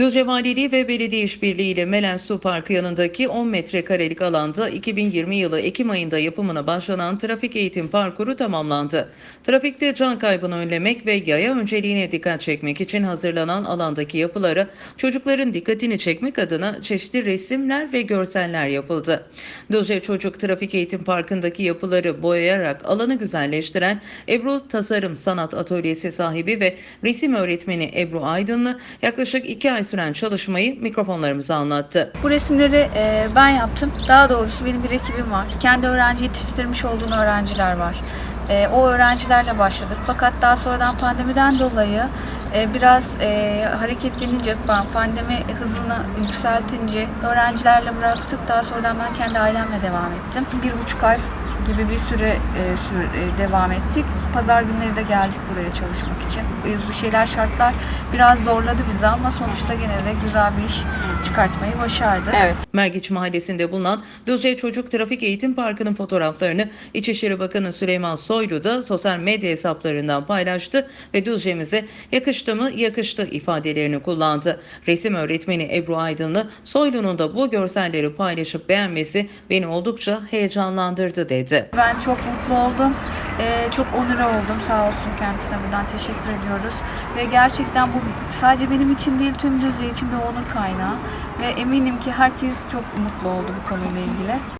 Düzce Valiliği ve Belediye İşbirliği ile Melen Su Parkı yanındaki 10 metrekarelik alanda 2020 yılı Ekim ayında yapımına başlanan trafik eğitim parkuru tamamlandı. Trafikte can kaybını önlemek ve yaya önceliğine dikkat çekmek için hazırlanan alandaki yapılara çocukların dikkatini çekmek adına çeşitli resimler ve görseller yapıldı. Düzce Çocuk Trafik Eğitim Parkı'ndaki yapıları boyayarak alanı güzelleştiren Ebru Tasarım Sanat Atölyesi sahibi ve resim öğretmeni Ebru Aydınlı yaklaşık iki ay süren çalışmayı mikrofonlarımıza anlattı. Bu resimleri e, ben yaptım. Daha doğrusu benim bir ekibim var. Kendi öğrenci yetiştirmiş olduğum öğrenciler var. E, o öğrencilerle başladık. Fakat daha sonradan pandemiden dolayı biraz e, hareketlenince, pa- pandemi hızını yükseltince öğrencilerle bıraktık. Daha sonradan ben kendi ailemle devam ettim. Bir buçuk ay gibi bir süre e, sür- e, devam ettik. Pazar günleri de geldik buraya çalışmak için. Bu şeyler şartlar biraz zorladı bizi ama sonuçta gene de güzel bir iş çıkartmayı başardık. Evet. Mergiç Mahallesi'nde bulunan Düzce Çocuk Trafik Eğitim Parkı'nın fotoğraflarını İçişleri Bakanı Süleyman Soylu da sosyal medya hesaplarından paylaştı ve Düzce'mize yakıştı mı yakıştı ifadelerini kullandı. Resim öğretmeni Ebru Aydınlı, Soylu'nun da bu görselleri paylaşıp beğenmesi beni oldukça heyecanlandırdı dedi. Ben çok mutlu oldum. Ee, çok onura oldum. Sağ olsun kendisine buradan teşekkür ediyoruz. Ve gerçekten bu sadece benim için değil tüm Düzce için bir onur kaynağı. Ve eminim ki herkes çok mutlu oldu bu konuyla ilgili.